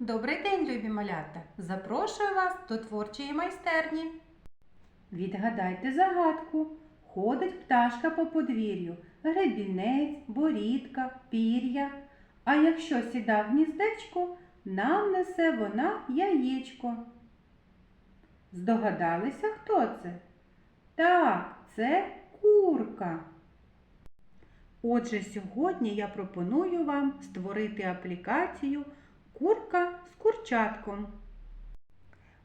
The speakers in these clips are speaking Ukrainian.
Добрий день, любі малята! Запрошую вас до творчої майстерні. Відгадайте загадку. Ходить пташка по подвір'ю, гребінець, борідка, пір'я. А якщо сіда в гніздечко, нам несе вона яєчко. Здогадалися, хто це? Так, це курка. Отже, сьогодні я пропоную вам створити аплікацію Курка з курчатком.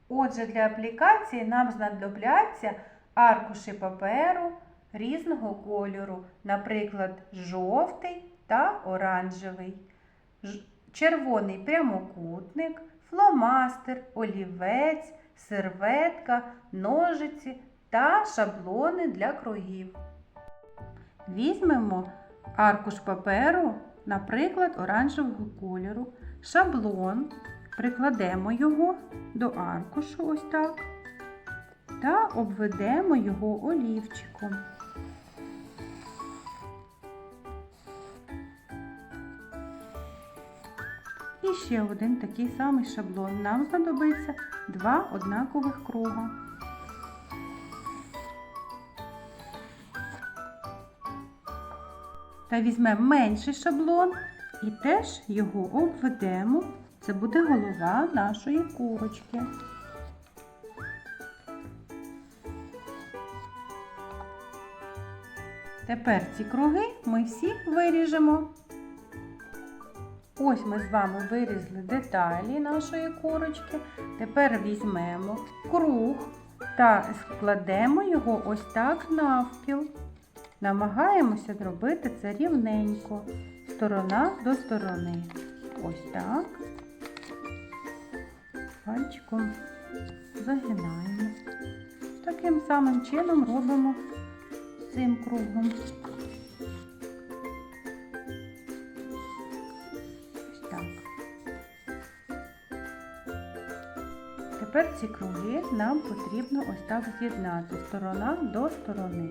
Отже, для аплікації нам знадобляться аркуші паперу різного кольору, наприклад, жовтий та оранжевий, червоний прямокутник, фломастер, олівець, серветка, ножиці та шаблони для кругів. Візьмемо аркуш паперу, наприклад, оранжевого кольору, шаблон, прикладемо його до аркушу ось так та обведемо його олівчиком. І ще один такий самий шаблон. Нам знадобиться два однакових круга. Та візьмемо менший шаблон і теж його обведемо. Це буде голова нашої курочки. Тепер ці круги ми всі виріжемо. Ось ми з вами вирізали деталі нашої курочки. Тепер візьмемо круг та складемо його ось так навпіл. Намагаємося зробити це рівненько, сторона до сторони. Ось так. Пальчиком загинаємо. Таким самим чином робимо цим кругом. Ось так. Тепер ці круги нам потрібно ось так з'єднати сторона до сторони.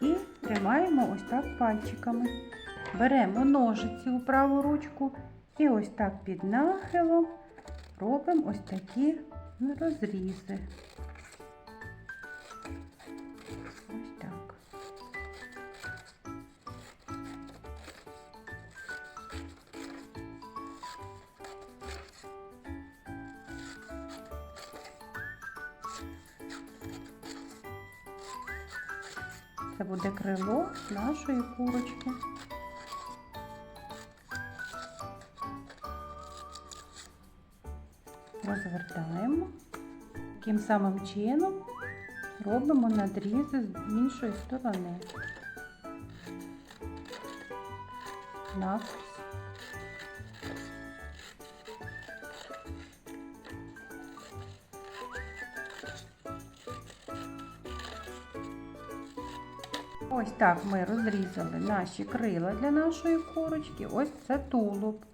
І тримаємо ось так пальчиками. Беремо ножиці у праву ручку і ось так під нахилом робимо ось такі розрізи. Ось так. Це буде крило нашої курочки. Розвертаємо. Таким самим чином робимо надрізи з іншої сторони. Навскіз. Ось так ми розрізали наші крила для нашої курочки. Ось це тулуб.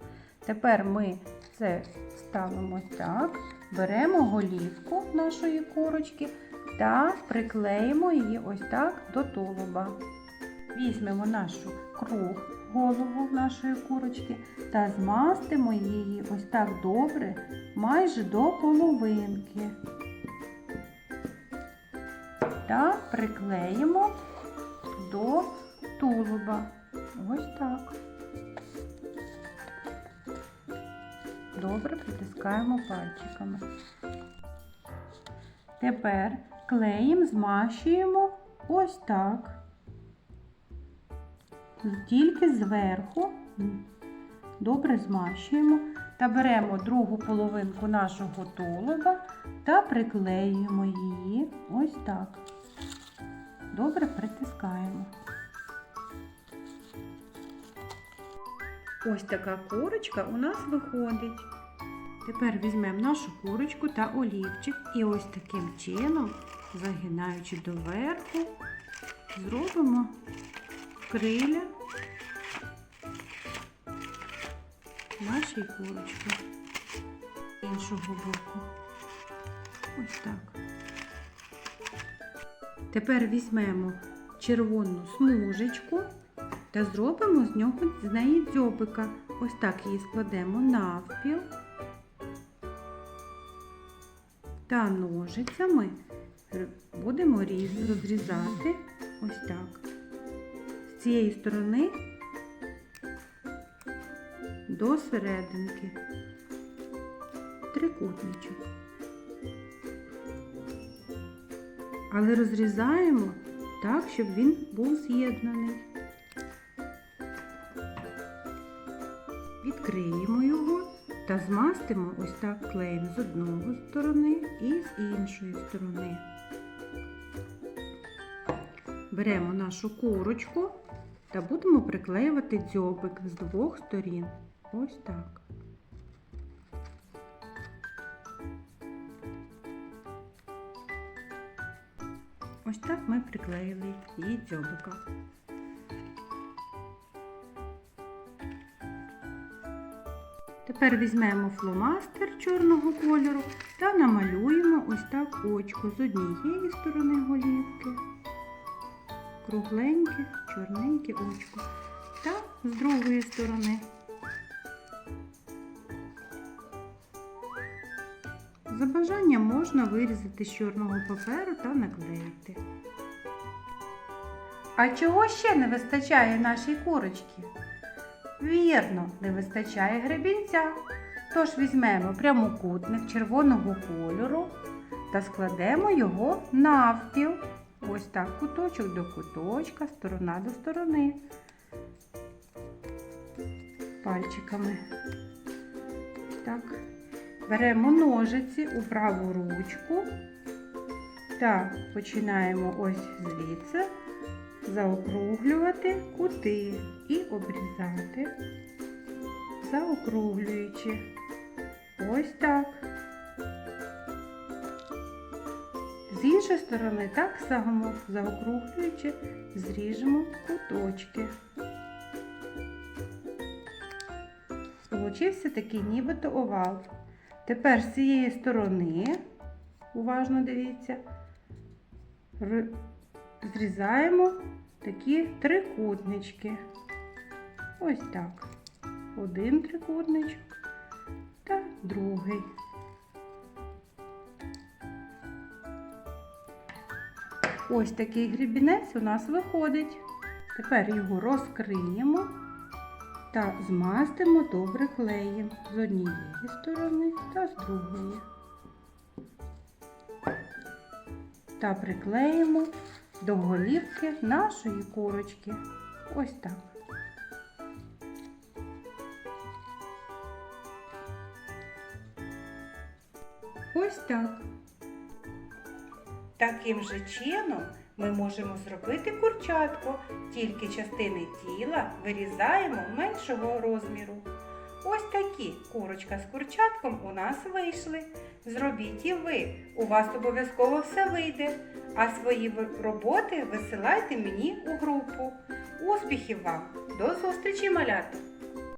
Тепер ми це ставимо так, беремо голівку нашої курочки та приклеїмо її ось так до тулуба. Візьмемо нашу круг, голову нашої курочки та змастимо її ось так добре, майже до половинки. Та приклеїмо до тулуба. Ось так. Добре притискаємо пальчиками. Тепер клеєм змащуємо ось так. Тільки зверху добре змащуємо та беремо другу половинку нашого тулуба та приклеюємо її ось так. Добре притискаємо. Ось така курочка у нас виходить. Тепер візьмемо нашу курочку та олівчик і ось таким чином, загинаючи доверху, зробимо криля нашої курочки іншого боку. Ось так. Тепер візьмемо червону смужечку та зробимо з нього з неї дзьобика. ось так її складемо навпіл та ножицями будемо розрізати ось так. З цієї сторони до серединки трикутничок. Але розрізаємо так, щоб він був з'єднаний. Відкриємо його та змастимо ось так клеєм з одної сторони і з іншої сторони. Беремо нашу курочку та будемо приклеювати дзьобик з двох сторін. Ось так. Ось так ми приклеїли її дзьобика. Тепер візьмемо фломастер чорного кольору та намалюємо ось так очко з однієї сторони голівки, кругленьке, чорненьке очко, та з другої сторони. За бажанням можна вирізати з чорного паперу та наклеїти. А чого ще не вистачає нашій курочці? Вірно, не вистачає гребінця. Тож візьмемо прямокутник червоного кольору та складемо його навпіл. Ось так, куточок до куточка, сторона до сторони. Пальчиками. Так. Беремо ножиці у праву ручку та починаємо ось звідси заокруглювати кути і обрізати, заокруглюючи. Ось так. З іншої сторони так само заокруглюючи, зріжемо куточки. Получився такий нібито овал. Тепер з цієї сторони, уважно дивіться, зрізаємо такі трикутнички. Ось так. Один трикутничок та другий. Ось такий грібінець у нас виходить. Тепер його розкриємо та змастимо добре клеєм з однієї сторони та з другої. Та приклеїмо до голівки нашої курочки. Ось так. Ось так. Таким же чином ми можемо зробити курчатко, тільки частини тіла вирізаємо меншого розміру. Ось такі курочка з курчатком у нас вийшли. Зробіть і ви. У вас обов'язково все вийде. А свої роботи висилайте мені у групу. Успіхів вам! До зустрічі, малята!